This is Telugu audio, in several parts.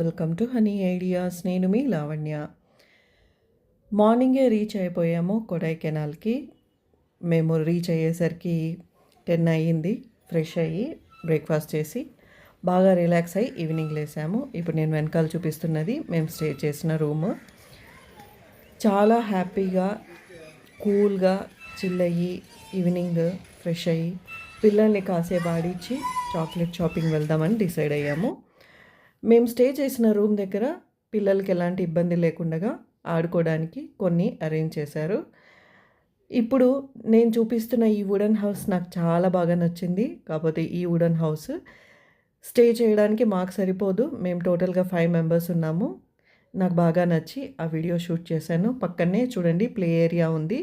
Welcome to honey ideas. నేను మీ లావణ్య. మార్నింగే రీచ్ అయిపోయాము కొడైకెనాల్కి మేము రీచ్ అయ్యేసరికి టెన్ అయ్యింది ఫ్రెష్ అయ్యి బ్రేక్ఫాస్ట్ చేసి బాగా రిలాక్స్ అయ్యి ఈవినింగ్ లేసాము. ఇప్పుడు నేను వెనకాల చూపిస్తున్నది మేము స్టే చేసిన రూము. చాలా హ్యాపీగా కూల్గా చిల్ అయ్యి ఈవినింగ్ ఫ్రెష్ అయ్యి పిల్లల్ని కాసేపు ఆడిచ్చి చాక్లెట్ షాపింగ్ వెళ్దామని డిసైడ్ అయ్యాము. మేము స్టే చేసిన రూమ్ దగ్గర పిల్లలకి ఎలాంటి ఇబ్బంది లేకుండా ఆడుకోవడానికి కొన్ని అరేంజ్ చేశారు. ఇప్పుడు నేను చూపిస్తున్న ఈ వుడెన్ హౌస్ నాకు చాలా బాగా నచ్చింది. కాకపోతే ఈ వుడెన్ హౌస్ స్టే చేయడానికి మాకు సరిపోదు. మేము టోటల్గా ఫైవ్ మెంబర్స్ ఉన్నాము. నాకు బాగా నచ్చి ఆ వీడియో షూట్ చేశాను. పక్కనే చూడండి ప్లే ఏరియా ఉంది.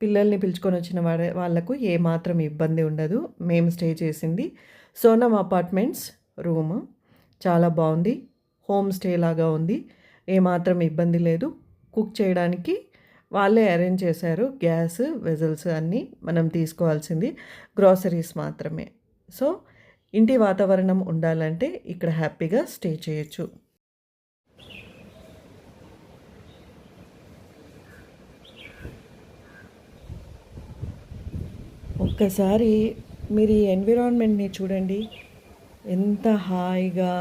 పిల్లల్ని పిలుచుకొని వచ్చిన వాళ్ళ వాళ్ళకు ఏమాత్రం ఇబ్బంది ఉండదు. మేము స్టే చేసింది సోనం అపార్ట్మెంట్స్ రూము చాలా బాగుంది. హోమ్ స్టే లాగా ఉంది. ఏమాత్రం ఇబ్బంది లేదు. కుక్ చేయడానికి వాళ్ళే అరేంజ్ చేశారు. గ్యాస్ వెజల్స్ అన్నీ మనం తీసుకోవాల్సింది. గ్రాసరీస్ మాత్రమే. సో ఇంటి వాతావరణం ఉండాలంటే ఇక్కడ హ్యాపీగా స్టే చేయొచ్చు. ఒక్కసారి మీరు ఈ ఎన్విరాన్మెంట్ని చూడండి. ఎంత హాయిగా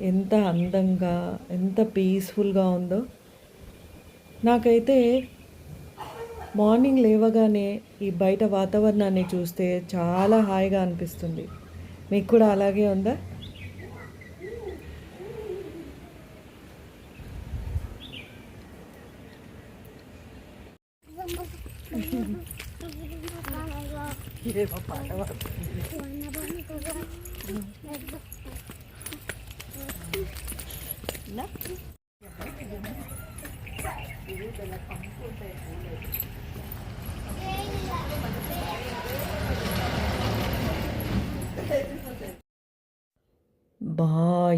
ఎంత అందంగా ఎంత పీస్ఫుల్గా ఉందో. నాకైతే మార్నింగ్ లేవగానే ఈ బయట వాతావరణాన్ని చూస్తే చాలా హాయిగా అనిపిస్తుంది. మీకు కూడా అలాగే ఉందా? ఇదే పాట బా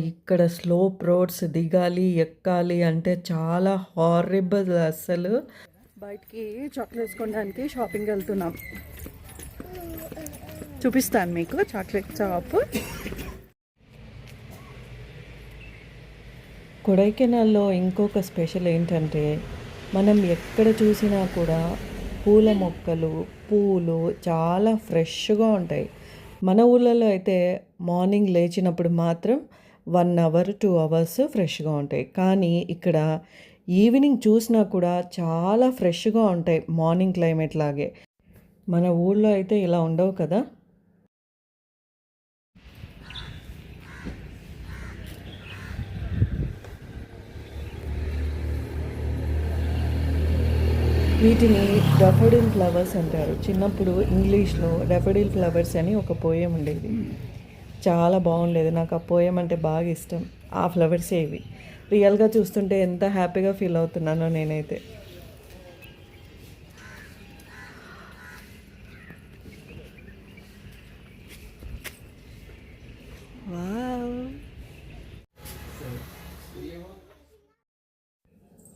ఇక్కడ స్లోప్ రోడ్స్ దిగాలి ఎక్కాలి అంటే చాలా హారిబుల్ అసలు. బయటికి చాక్లెట్స్ కొనడానికి షాపింగ్ వెళ్తున్నాం. చూపిస్తాను మీకు చాక్లెట్ షాప్ కొడైకెనాల్లో ఇంకొక స్పెషల్ ఏంటంటే మనం ఎక్కడ చూసినా కూడా పూల మొక్కలు పూలు చాలా ఫ్రెష్గా ఉంటాయి. మన ఊళ్ళలో అయితే మార్నింగ్ లేచినప్పుడు మాత్రం వన్ అవర్ టూ అవర్స్ ఫ్రెష్గా ఉంటాయి. కానీ ఇక్కడ ఈవినింగ్ చూసినా కూడా చాలా ఫ్రెష్గా ఉంటాయి మార్నింగ్ క్లైమేట్ లాగే. మన ఊళ్ళో అయితే ఇలా ఉండవు కదా? వీటిని డెఫడిల్ ఫ్లవర్స్ అంటారు. చిన్నప్పుడు ఇంగ్లీష్లో డెఫడిల్ ఫ్లవర్స్ అని ఒక పోయం ఉండేది. చాలా బాగుండేది. నాకు ఆ పోయం అంటే బాగా ఇష్టం. ఆ ఫ్లవర్సే ఇవి. రియల్గా చూస్తుంటే ఎంత హ్యాపీగా ఫీల్ అవుతున్నానో నేనైతే.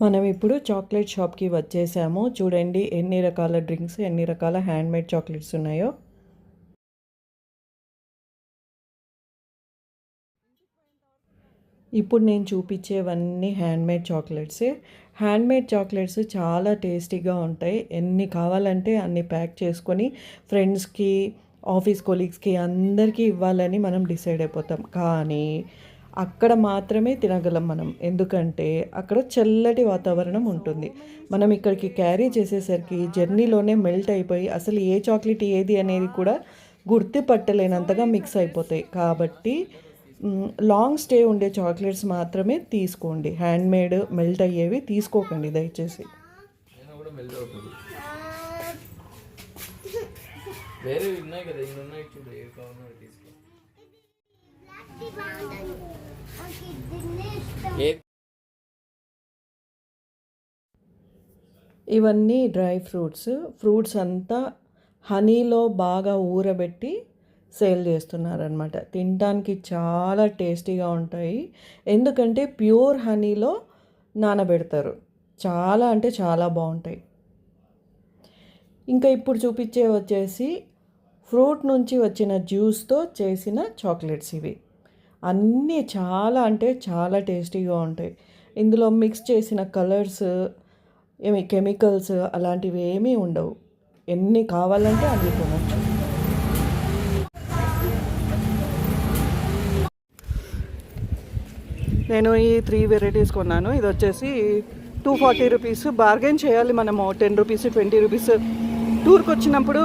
మనం ఇప్పుడు చాక్లెట్ షాప్కి వచ్చేసాము. చూడండి ఎన్ని రకాల డ్రింక్స్ ఎన్ని రకాల హ్యాండ్మేడ్ చాక్లెట్స్ ఉన్నాయో. ఇప్పుడు నేను చూపించేవన్నీ హ్యాండ్మేడ్ చాక్లెట్సే. హ్యాండ్మేడ్ చాక్లెట్స్ చాలా టేస్టీగా ఉంటాయి. ఎన్ని కావాలంటే అన్ని ప్యాక్ చేసుకొని ఫ్రెండ్స్కి ఆఫీస్ కొలీగ్స్కి అందరికీ ఇవ్వాలని మనం డిసైడ్ అయిపోతాం. కానీ అక్కడ మాత్రమే తినగలం మనం. ఎందుకంటే అక్కడ చల్లటి వాతావరణం ఉంటుంది. మనం ఇక్కడికి క్యారీ చేసేసరికి జర్నీలోనే మెల్ట్ అయిపోయి అసలు ఏ చాక్లెట్ ఏది అనేది కూడా గుర్తుపట్టలేనంతగా మిక్స్ అయిపోతాయి. కాబట్టి లాంగ్ స్టే ఉండే చాక్లెట్స్ మాత్రమే తీసుకోండి. హ్యాండ్మేడ్ మెల్ట్ అయ్యేవి తీసుకోకండి దయచేసి. వేరే ఉన్నాయి కదా ఇన్ని ఉన్నాయి ఇవన్నీ డ్రై ఫ్రూట్స్. ఫ్రూట్స్ అంతా హనీలో బాగా ఊరబెట్టి సేల్ చేస్తున్నారనమాట తినడానికి చాలా టేస్టీగా ఉంటాయి. ఎందుకంటే ప్యూర్ హనీలో నానబెడతారు. చాలా అంటే చాలా బాగుంటాయి. ఇంకా ఇప్పుడు చూపించే వచ్చేసి ఫ్రూట్ నుంచి వచ్చిన జ్యూస్తో చేసిన చాక్లెట్స్ ఇవి. అన్నీ చాలా అంటే చాలా టేస్టీగా ఉంటాయి. ఇందులో మిక్స్ చేసిన కలర్స్ ఏమి కెమికల్స్ అలాంటివి ఏమీ ఉండవు. ఎన్ని కావాలంటే అన్ని కొనవచ్చు నేను ఈ త్రీ వెరైటీస్ కొన్నాను. ఇది వచ్చేసి టూ ఫార్టీ రూపీస్ బార్గెన్ చేయాలి మనము. టెన్ రూపీస్ ట్వంటీ రూపీస్ టూర్కి వచ్చినప్పుడు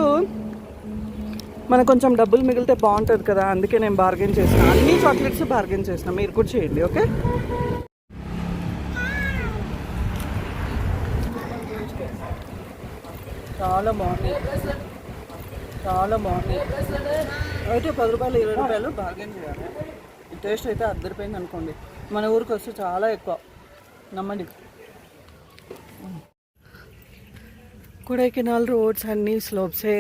మనకు కొంచెం డబ్బులు మిగిలితే బాగుంటుంది కదా అందుకే నేను బార్గెన్ చేసిన అన్ని చాక్లెట్స్ బార్గెన్ చేసిన మీరు కూడా చేయండి ఓకే? చాలా బాగుంది. చాలా బాగుంది. అయితే పది రూపాయలు ఇరవై రూపాయలు బార్గెన్ చేయాలి. టేస్ట్ అయితే అద్దరిపోయింది అనుకోండి. మన ఊరికి వస్తే చాలా ఎక్కువ. నమ్మండి. కొడైకెనాల్ రోడ్స్ అన్నీ స్లోప్సే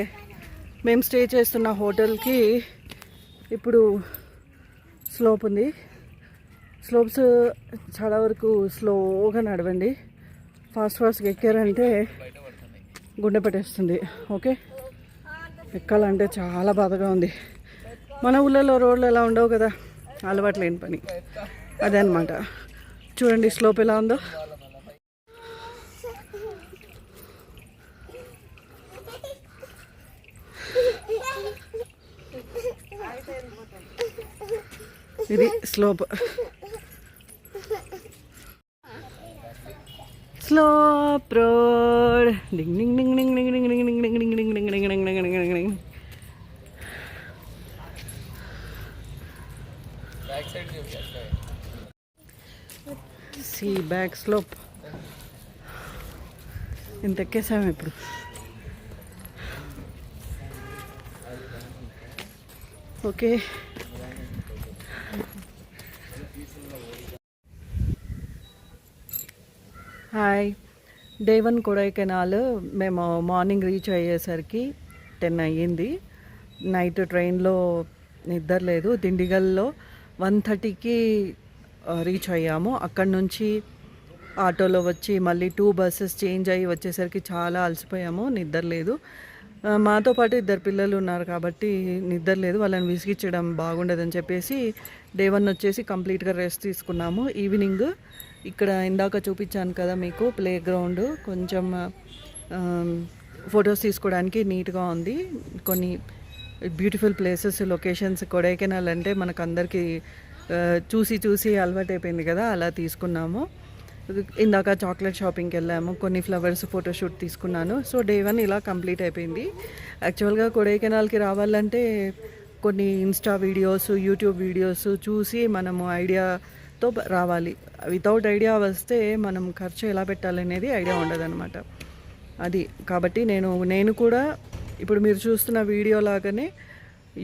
మేము స్టే చేస్తున్న హోటల్కి ఇప్పుడు స్లోప్ ఉంది. స్లోప్స్ చాలా వరకు స్లోగా నడవండి. ఫాస్ట్ ఫాస్ట్గా ఎక్కారంటే గుండె పెట్టేస్తుంది. ఓకే? ఎక్కాలంటే చాలా బాధగా ఉంది. మన ఊళ్ళలో రోడ్లు ఎలా ఉండవు కదా? అలవాటు లేని పని. అదే అనమాట చూడండి స్లోప్ ఎలా ఉందో. ఇది స్లోప్ స్లోప్ రోడ్ డింగ్ డింగ్ డింగ్ డింగ్ డింగ్ డింగ్ డింగ్ డింగ్ డింగ్ డింగ్ డింగ్ డింగ్ డింగ్ డింగ్ డింగ్ డింగ్ డింగ్ సి బ్యాక్ స్లోప్ ఇంత ఎక్కేసాము ఇప్పుడు okay Hi day one Kodaikanal మేము మార్నింగ్ రీచ్ అయ్యేసరికి టెన్ అయ్యింది. నైట్ ట్రైన్లో నిద్ర లేదు. దిండిగల్లో వన్ థర్టీకి రీచ్ అయ్యాము. అక్కడి నుంచి ఆటోలో వచ్చి మళ్ళీ టూ బస్సెస్ చేంజ్ అయ్యి వచ్చేసరికి చాలా అలసిపోయాము. నిద్ర లేదు. మాతో పాటు ఇద్దరు పిల్లలు ఉన్నారు కాబట్టి నిద్ర లేదు. వాళ్ళని విసిగించడం బాగుండదని చెప్పేసి డే వన్ వచ్చేసి కంప్లీట్గా రెస్ట్ తీసుకున్నాము. ఈవినింగ్ ఇక్కడ ఇందాక చూపించాను కదా మీకు ప్లే గ్రౌండ్ కొంచెం ఫొటోస్ తీసుకోవడానికి నీట్గా ఉంది. కొన్ని బ్యూటిఫుల్ ప్లేసెస్ లొకేషన్స్ కొడైకెనాల్ అంటే మనకు అందరికీ చూసి చూసి అలవాటైపోయింది కదా అలా తీసుకున్నాము. ఇందాక చాక్లెట్ షాపింగ్కి వెళ్ళాము. కొన్ని ఫ్లవర్స్ ఫోటోషూట్ తీసుకున్నాను. సో డే వన్ ఇలా కంప్లీట్ అయిపోయింది. యాక్చువల్గా కొడైకెనాల్కి రావాలంటే కొన్ని ఇన్స్టా వీడియోస్ యూట్యూబ్ వీడియోస్ చూసి మనము ఐడియాతో రావాలి. వితౌట్ ఐడియా వస్తే మనం ఖర్చు ఎలా పెట్టాలనేది ఐడియా ఉండదన్నమాట. అది. కాబట్టి నేను నేను కూడా ఇప్పుడు మీరు చూస్తున్న వీడియో లాగానే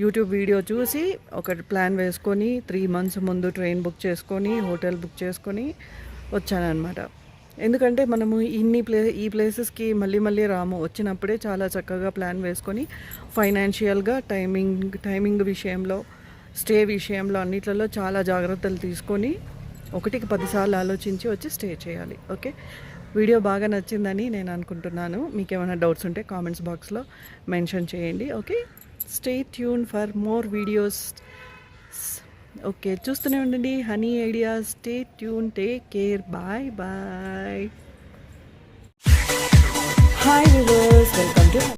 యూట్యూబ్ వీడియో చూసి ఒక ప్లాన్ వేసుకొని త్రీ మంత్స్ ముందు ట్రైన్ బుక్ చేసుకొని హోటల్ బుక్ చేసుకొని వచ్చానమాట ఎందుకంటే మనము ఇన్ని ప్లే ఈ ప్లేసెస్కి మళ్ళీ మళ్ళీ రాము వచ్చినప్పుడే చాలా చక్కగా ప్లాన్ వేసుకొని ఫైనాన్షియల్గా టైమింగ్ టైమింగ్ విషయంలో స్టే విషయంలో అన్నిట్లలో చాలా జాగ్రత్తలు తీసుకొని ఒకటికి పదిసార్లు ఆలోచించి వచ్చి స్టే చేయాలి. ఓకే? వీడియో బాగా నచ్చిందని నేను అనుకుంటున్నాను. మీకు ఏమైనా డౌట్స్ ఉంటే కామెంట్స్ బాక్స్లో మెన్షన్ చేయండి. Okay? Stay tune for more videos. Okay చూస్తూనే ఉండండి. Honey idea stay tune take care. Bye bye. Hi welcome to